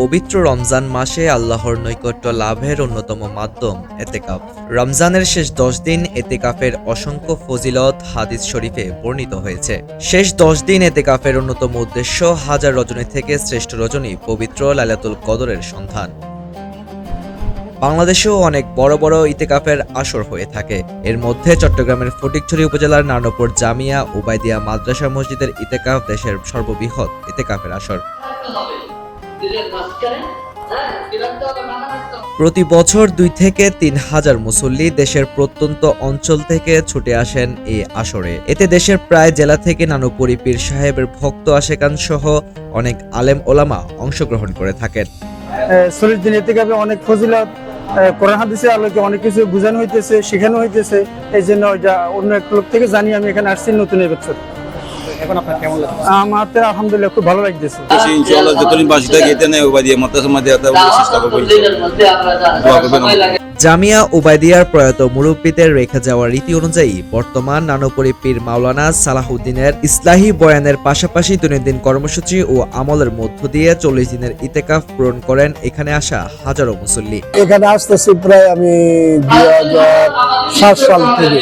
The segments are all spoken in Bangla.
পবিত্র রমজান মাসে আল্লাহর নৈকট্য লাভের অন্যতম মাধ্যম এতেকাফ। রমজানের শেষ দশ দিন এতেকাফের অসংখ্য ফজিলত হাদিস শরীফে বর্ণিত হয়েছে। শেষ দশ দিন এতেকাফের অন্যতম উদ্দেশ্য হাজার রজনী থেকে শ্রেষ্ঠ রজনী পবিত্র লালাতুল কদরের সন্ধান। বাংলাদেশেও অনেক বড় বড় ইতেকাফের আসর হয়ে থাকে। এর মধ্যে চট্টগ্রামের ফটিকছড়ি উপজেলার নানপুর জামিয়া, উবাইদিয়া মাদ্রাসা মসজিদের ইতেকাফ দেশের সর্ববৃহৎ ইতেকাফের আসর। প্রতি বছর দুই থেকে তিন হাজার মুসল্লি দেশের প্রত্যন্ত অঞ্চল থেকে ছুটে আসেন এই আসরে। এতে দেশের প্রায় জেলা থেকে নানুপুরি পীর সাহেবের ভক্ত আশেকান সহ অনেক আলেম ওলামা অংশগ্রহণ করে থাকেন। চল্লিশ দিন এতে গাবে অনেক ফজিলত কোরআন হাদিসের আলোকে অনেক কিছু বোঝানো হইতেছে শেখানো হইতেছে এই জন্য ওইটা অন্য এক লোক থেকে জানি আমি এখানে আসছি নতুন এবছর। এখন আপনার কেমন লাগছে? আলহামদুলিল্লাহ খুব ভালো লাগতেছে। ইনশাআল্লাহ যতদিন বাসি থাকে এতে নেই উপায় দিয়ে মাদ্রাসার মধ্যে চেষ্টা করব দোয়া করবেন। জামিয়া উবাইদিয়ার প্রয়াত মুরব্বীদের রেখে যাওয়া রীতি অনুযায়ী বর্তমান নানুপুরি পীর মাওলানা সালাহুদ্দিনের ইসলাহী বয়ানের পাশাপাশি দৈনন্দিন কর্মসূচি ও আমলের মধ্য দিয়ে চল্লিশ দিনের ইতেকাফ পূরণ করেন এখানে আসা হাজারো মুসল্লি। এখানে আসতেছি প্রায় আমি দুই হাজার সাত সাল থেকে।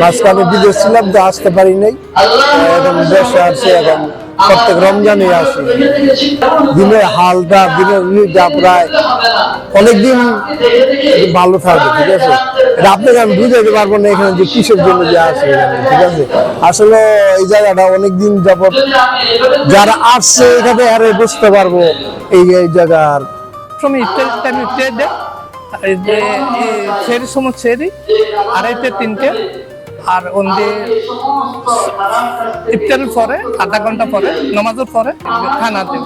মাঝখানে বিদেশ ছিলাম, তো আসতে পারি নাই। এখন দেশে আসছি এখন প্রত্যেক রমজানে আসি। দিনের হালটা দিনের ইটা প্রায় অনেকদিন ভালো থাকবে ঠিক আছে? এটা আপনাকে আমি বুঝাইতে পারব না এখানে যে কিসের জন্য যে আসে ঠিক আছে? আসলে এই জায়গাটা অনেকদিন যাবত যারা আসছে এখানে আরে বুঝতে পারব এই এই জায়গার যে সেরি সময় সেরি আড়াইটে, তিনটে। আর ওনদি ইফতারের পরে আধা ঘণ্টা পরে নামাজের পরে খানা দেয়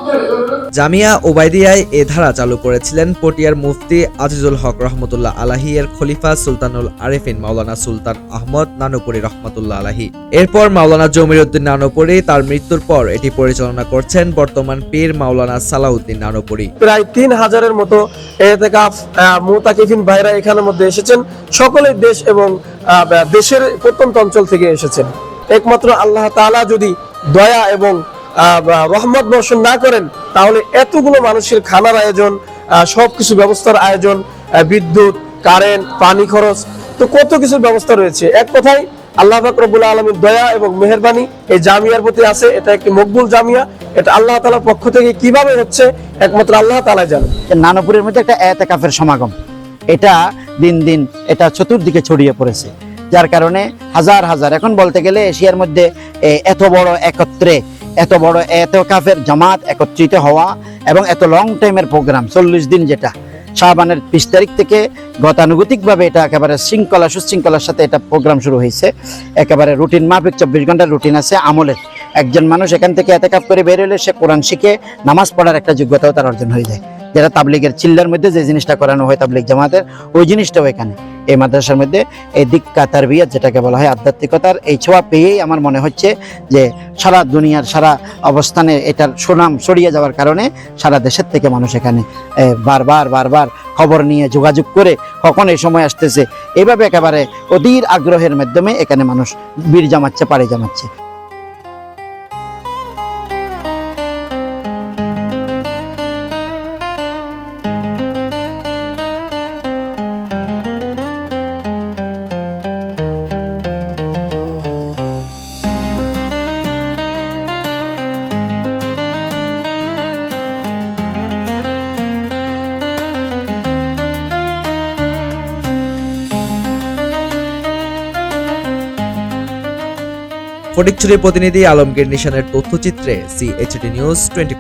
জামিয়া ওবাইদিয়ায় এ ধারা চালু করেছিলেন পটিয়ার মুফতি আজিজুল হক রহমতুল্লাহ আলাহি এর খলিফা সুলতানুল আরেফিন মাওলানা সুলতান আহমদ নানুপুরি রহমতুল্লাহ আলাহি। এরপর মাওলানা জমির উদ্দিন নানুপুরি তার মৃত্যুর পর এটি পরিচালনা করছেন বর্তমান পীর মাওলানা সালাউদ্দিন নানুপুরি। প্রায় তিন হাজারের মতো এতেকাফ মুতাকিফিন ভাইরা এখানের মধ্যে এসেছেন। সকলের দেশ এবং দেশের প্রত্যন্ত অঞ্চল থেকে এসেছেন। একমাত্র আল্লাহ তালা যদি দয়া এবং রহমত বর্ষণ না করেন তাহলে এতগুলো মানুষের খানার আয়োজন আহ, সবকিছু ব্যবস্থার আয়োজন বিদ্যুৎ কারেন্ট পানি খরচ তো কত কিছুর ব্যবস্থা রয়েছে। এক কথায় আল্লাহ পাক রব্বুল আলমীর দয়া এবং মেহেরবানি এই জামিয়ার প্রতি আছে। এটা একটি মকবুল জামিয়া। এটা আল্লাহ তাআলার পক্ষ থেকে কীভাবে হচ্ছে একমাত্র আল্লাহ তাআলা জানেন। নানপুরের মধ্যে একটা এতেকাফের সমাগম। এটা দিন দিন এটা চতুর্দিকে ছড়িয়ে পড়েছে। যার কারণে হাজার হাজার, এখন বলতে গেলে এশিয়ার মধ্যে এত বড় একত্রে, এত বড়, এত কাফের জামাত একত্রিত হওয়া এবং এত লং টাইমের প্রোগ্রাম চল্লিশ দিন যেটা। শাহবানের বিশ তারিখ থেকে গতানুগতিকভাবে এটা একেবারে শৃঙ্খলা, সুশৃঙ্খলার সাথে এটা প্রোগ্রাম শুরু হয়েছে। একেবারে রুটিন মাফিক চব্বিশ ঘণ্টার রুটিন আছে আমলের একজন মানুষ এখান থেকে এতে কাপ করে বের হলে সে কোরআন শিখে নামাজ পড়ার একটা যোগ্যতাও তার অর্জন হয়ে যায়। যেটা তাবলিগের চিল্লার মধ্যে যে জিনিসটা করানো হয় তাবলিগ জামাতের, ওই জিনিসটাও এখানে। এই মাদ্রাসার মধ্যে এই দিক্কা তারবিয়াত যেটাকে বলা হয় আধ্যাত্মিকতার এই ছোঁয়া পেয়েই আমার মনে হচ্ছে যে সারা দুনিয়ার সারা অবস্থানে এটার সুনাম ছড়িয়ে যাওয়ার কারণে সারা দেশের থেকে মানুষ এখানে বারবার বারবার খবর নিয়ে যোগাযোগ করে কখন এই সময় আসতেছে, এভাবে একেবারে অধীর আগ্রহের মাধ্যমে এখানে মানুষ বীর জামাচ্ছে পাড়ি জামাচ্ছে ফটিকছড়ির প্রতিনিধি আলমগীর নিশানের তথ্যচিত্রে সিএইচডি নিউজ টোয়েন্টি